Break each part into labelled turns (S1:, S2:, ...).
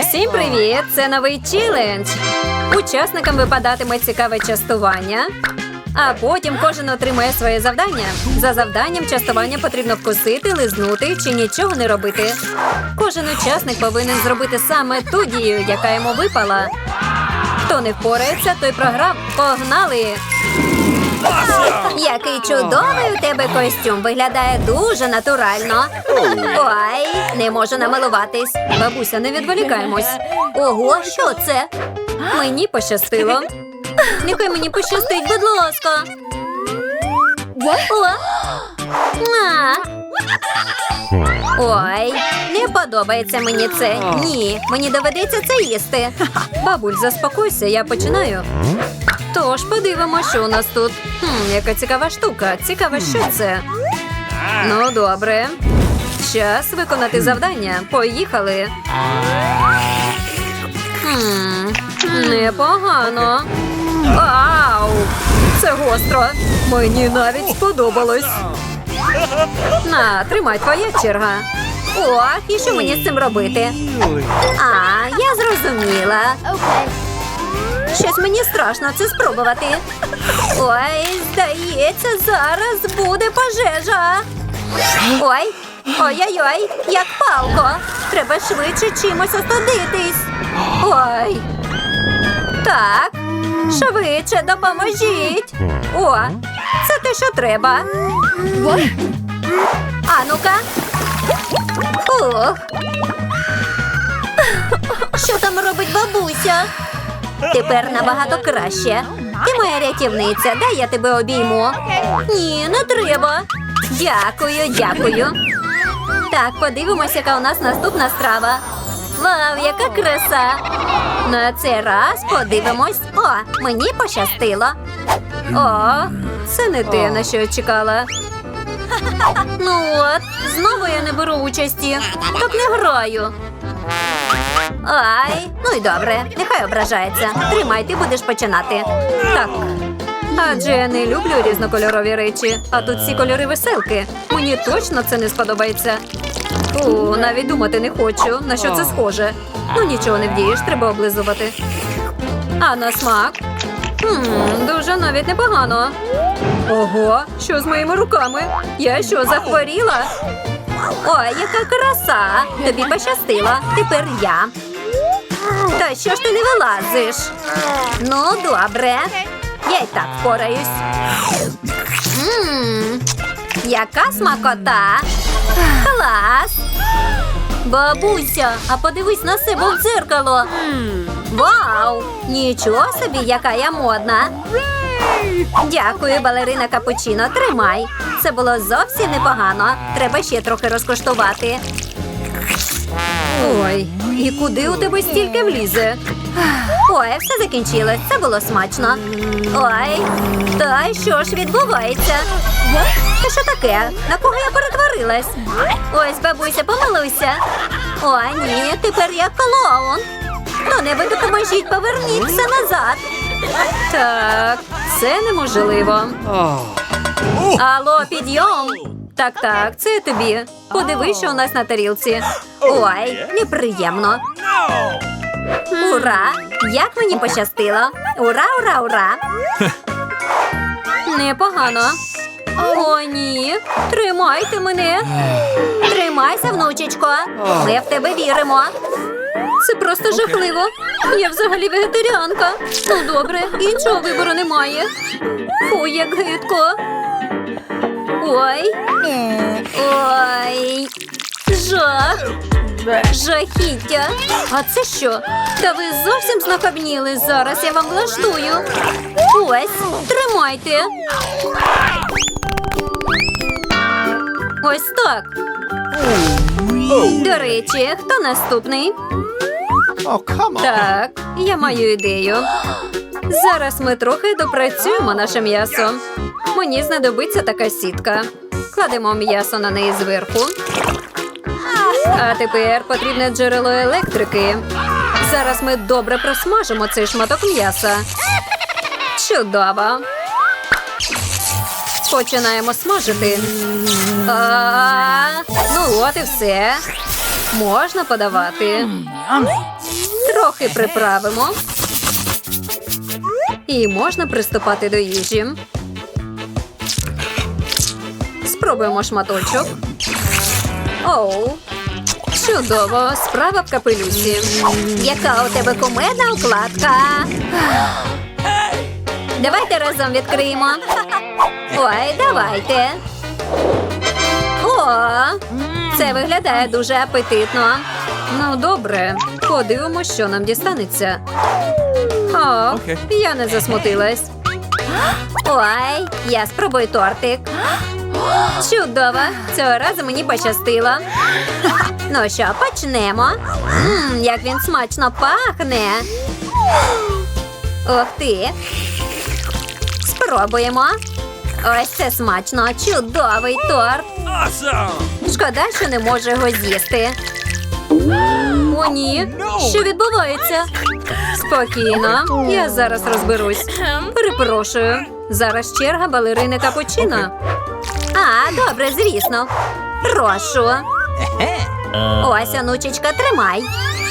S1: Всім привіт! Це новий челендж. Учасникам випадатиме цікаве частування, а потім кожен отримує своє завдання. За завданням частування потрібно вкусити, лизнути чи нічого не робити. Кожен учасник повинен зробити саме ту дію, яка йому випала. Хто не впорається, той програв. Погнали! Який чудовий у тебе костюм. Виглядає дуже натурально. Ой, не можу намилуватись. Бабуся, не відволікаємось. Ого, що це? Мені пощастило. Нехай мені пощастить, будь ласка. О! А! Ой, не подобається мені це. Ні, мені доведеться це їсти. Бабуль, заспокойся, я починаю. Тож подивимося, що у нас тут. Хм, яка цікава штука. Цікаво, що це. Ну, добре. Час виконати завдання. Поїхали. Хм, непогано. Ау! Це гостро. Мені навіть сподобалось. На, тримай твоя черга. Ох, і що мені з цим робити? А, я зрозуміла. Щось мені страшно це спробувати. Ой, здається, зараз буде пожежа. Ой, ой-ой-ой, як палко. Треба швидше чимось остудитись. Ой. Так, швидше допоможіть. О, це те, що треба. А ну-ка. Ох. Що там робить бабуся? Тепер набагато краще. Ти моя рятівниця, дай я тебе обійму. Ні, не треба. Дякую, дякую. Так, подивимося, яка у нас наступна страва. Вау, яка краса! На цей раз подивимось. О, мені пощастило. О, це не те, на що я чекала. Ну от, знову я не беру участі. Так не граю. Ай, ну й добре, нехай ображається. Тримай, ти будеш починати. Так. Адже я не люблю різнокольорові речі, а тут всі кольори веселки. Мені точно це не сподобається. О, навіть думати не хочу, на що це схоже. Ну нічого не вдієш, треба облизувати. А на смак? Хм, дуже навіть непогано. Ого, що з моїми руками? Я що, захворіла? Ой, яка краса! Тобі пощастило. Тепер я. Та що ж ти не вилазиш? Ну, добре. Я й так впораюсь. Ммм, яка смакота! Клас! Бабуся, а подивись на себе в дзеркало. Вау! Нічого собі, яка я модна. Дякую, балерина Капучино. Тримай. Це було зовсім непогано. Треба ще трохи розкоштувати. Ой, і куди у тебе стільки влізе? Ой, все закінчилось. Це було смачно. Ой, та що ж відбувається? Та що таке? На кого я перетворилась? Ось, бабуся, помилуйся. О, ні, тепер я клоун. Хто-небудь допоможіть, поверніть все назад. Так, це неможливо. Алло, підйом. Так, так, це тобі. Подивись, що у нас на тарілці. Ой, неприємно. Ура! Як мені пощастило! Ура, ура, ура! Непогано. О, ні. Тримайте мене. Тримайся, внучечко. Ми в тебе віримо. Це просто жахливо. Я взагалі вегетаріанка. Ну добре, іншого вибору немає. Фу, як гидко. Ой. Ой. Жах. Жахіття. А це що? Та ви зовсім знахабніли. Зараз я вам влаштую. Ось, тримайте. Ось так. До речі, хто наступний?
S2: Oh, come on.
S1: Так, я маю ідею. Зараз ми трохи допрацюємо наше м'ясо. Мені знадобиться така сітка. Кладемо м'ясо на неї зверху. А тепер потрібне джерело електрики. Зараз ми добре просмажимо цей шматок м'яса. Чудово. Починаємо смажити. А, ну от і все. Можна подавати. Трохи приправимо. І можна приступати до їжі. Спробуємо шматочок. Оу. Чудово, справа в капелюсі. Яка у тебе кумедна укладка? Давайте разом відкриємо. Ой, давайте. О, це виглядає дуже апетитно. Ну, добре, подивимося, що нам дістанеться. О,
S2: Окей.
S1: я не засмутилась. Ой, я спробую тортик. Чудово! Цього разу мені пощастило. Ну що, почнемо. Мм, як він смачно пахне. Ух ти. Спробуємо. Ось це смачно. Чудовий торт. Шкода, що не можу його з'їсти. О, ні. Що відбувається? Спокійно, я зараз розберусь. Перепрошую. Зараз черга балерини капучино. А, добре, звісно. Прошу. Ось, онучечка, тримай.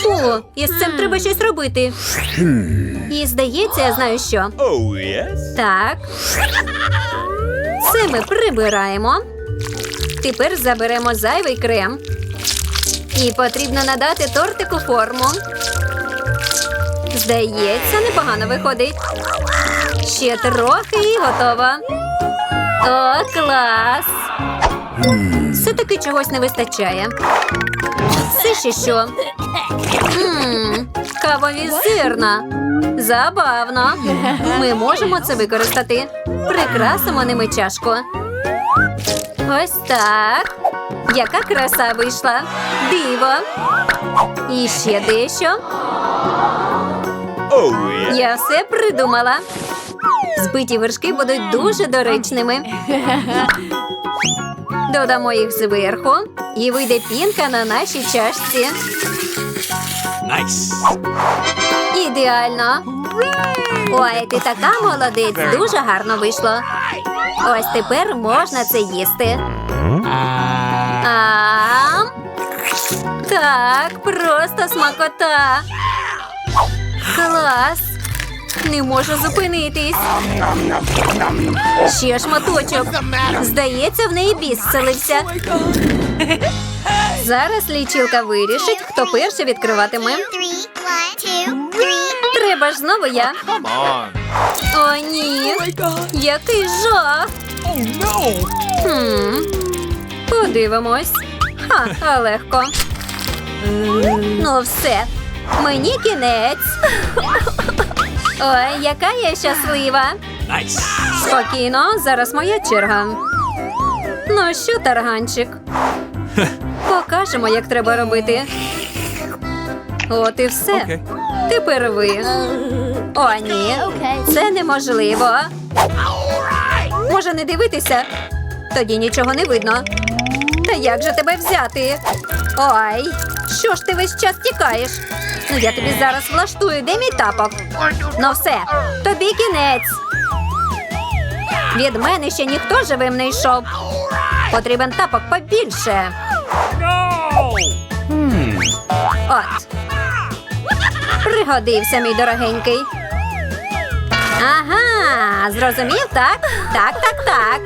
S1: О, із цим треба щось робити. І здається, я знаю що. Так. Це ми прибираємо. Тепер заберемо зайвий крем. І потрібно надати тортику форму. Здається, непогано виходить. Ще трохи і готово. О, клас! Все-таки чогось не вистачає. Це ще що? Мм, кавові зерна. Забавно. Ми можемо це використати. Прикрасимо ними чашку. Ось так. Яка краса вийшла. Диво. І ще дещо.
S3: Oh, yes.
S1: Я все придумала. Збиті вершки будуть дуже доречними. Додамо їх зверху і вийде пінка на нашій чашці.
S3: Nice.
S1: Ідеально. Ой, ти така молодець, дуже гарно вийшло. Ось тепер можна це їсти. А так, просто смакота. Клас. Не можу зупинитись. Ще шматочок. Здається, в неї біс вселився. Зараз лічилка вирішить, хто перший відкриватиме. Треба ж знову я. О, ні. Який жах. Хм. Подивимось. Ха, легко. Ну, все. Мені кінець. Ой, яка я щаслива. Спокійно, зараз моя черга. Ну що, тарганчик? Покажемо, як треба робити. От і все. Тепер ви. О, ні. Це неможливо. Може не дивитися? Тоді нічого не видно. Та як же тебе взяти? Ой, що ж ти весь час тікаєш? Ну я тобі зараз влаштую, де мій тапок? Ну все, тобі кінець. Від мене ще ніхто живим не йшов. Потрібен тапок побільше. От. Пригодився, мій дорогенький. Ага, зрозумів, так? Так, так, так.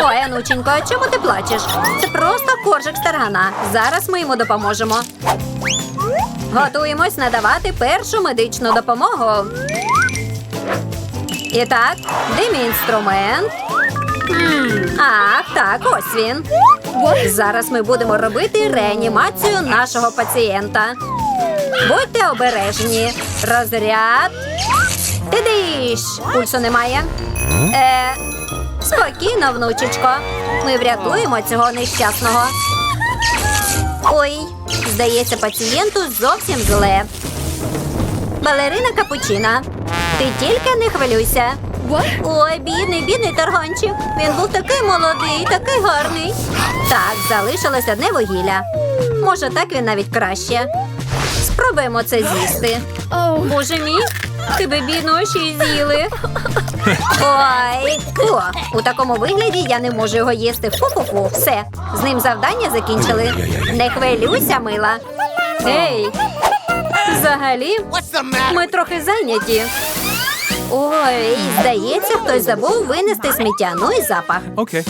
S1: Ой, онученько, чому ти плачеш? Це просто коржик з таргана. Зараз ми йому допоможемо. Готуємось надавати першу медичну допомогу. І так, де інструмент? Ах, так, ось він. Зараз ми будемо робити реанімацію нашого пацієнта. Будьте обережні. Розряд. Тидиш! Пульсу немає. Е, спокійно, внучечко. Ми врятуємо цього нещасного. Ой, здається, пацієнту зовсім зле. Балерина капучина. Ти тільки не хвилюйся. Ой, бідний, бідний тарганчик. Він був такий молодий, такий гарний. Так, залишилось одне вугілля. Може, так він навіть краще. Спробуємо це з'їсти. Боже мій, тебе бідного ще й з'їли. Ой, фу, у такому вигляді я не можу його їсти. Фу-фу-фу, все. З ним завдання закінчили. Не хвилюйся, мила. Ей, взагалі, ми трохи зайняті. Ой, здається, хтось забув винести сміття. Ну і запах.
S2: Okay.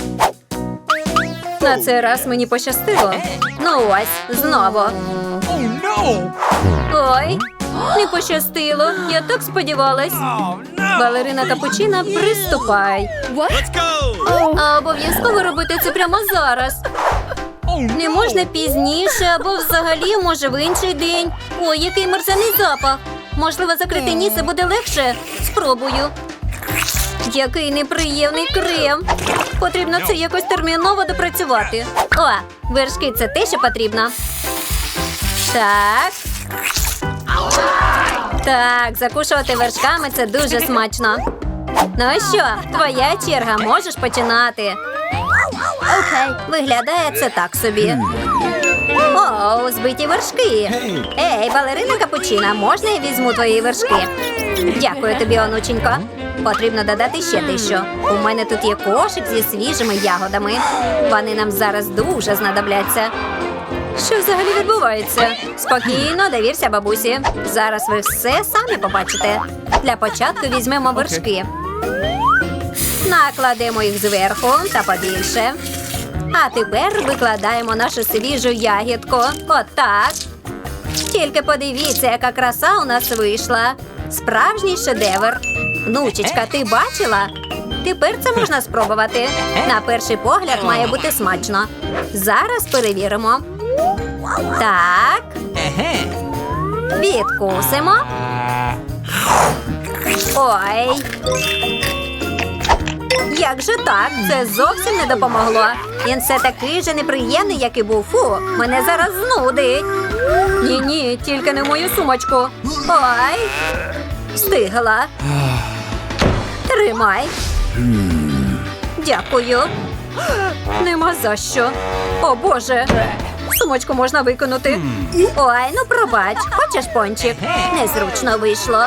S1: На цей раз мені пощастило. Ну ось, знову.
S3: Oh!
S1: Ой, не пощастило. Я так сподівалась. Балерина капучина, приступай. А обов'язково робити це прямо зараз. Не можна пізніше або взагалі, може, в інший день. Ой, який мерзений запах. Можливо, закрити ніс і буде легше. Спробую. Який неприємний крем. Потрібно це якось терміново допрацювати. О, вершки це те, що потрібно. Так. Так, закушувати вершками це дуже смачно. Ну що, твоя черга, можеш починати. Окей, виглядає це так собі. О, збиті вершки. Ей, балерина капучина, можна я візьму твої вершки? Дякую тобі, онученько. Потрібно додати ще дещо. У мене тут є кошик зі свіжими ягодами. Вони нам зараз дуже знадобляться. Що взагалі відбувається? Спокійно, довірся бабусі. Зараз ви все самі побачите. Для початку візьмемо вершки. Накладемо їх зверху та побільше. А тепер викладаємо нашу свіжу ягідку. Отак. Тільки подивіться, яка краса у нас вийшла. Справжній шедевр. Внучечка, ти бачила? Тепер це можна спробувати. На перший погляд має бути смачно. Зараз перевіримо. Так, відкусимо. Ой. Як же так? Це зовсім не допомогло. Він все такий же неприємний, як і був. Фу, мене зараз знудить. Ні, ні, тільки не в мою сумочку. Ой, встигла. Тримай. Дякую. Нема за що. О Боже. Сумочку можна виконати. Ой, ну пробач, хочеш пончик? Незручно вийшло.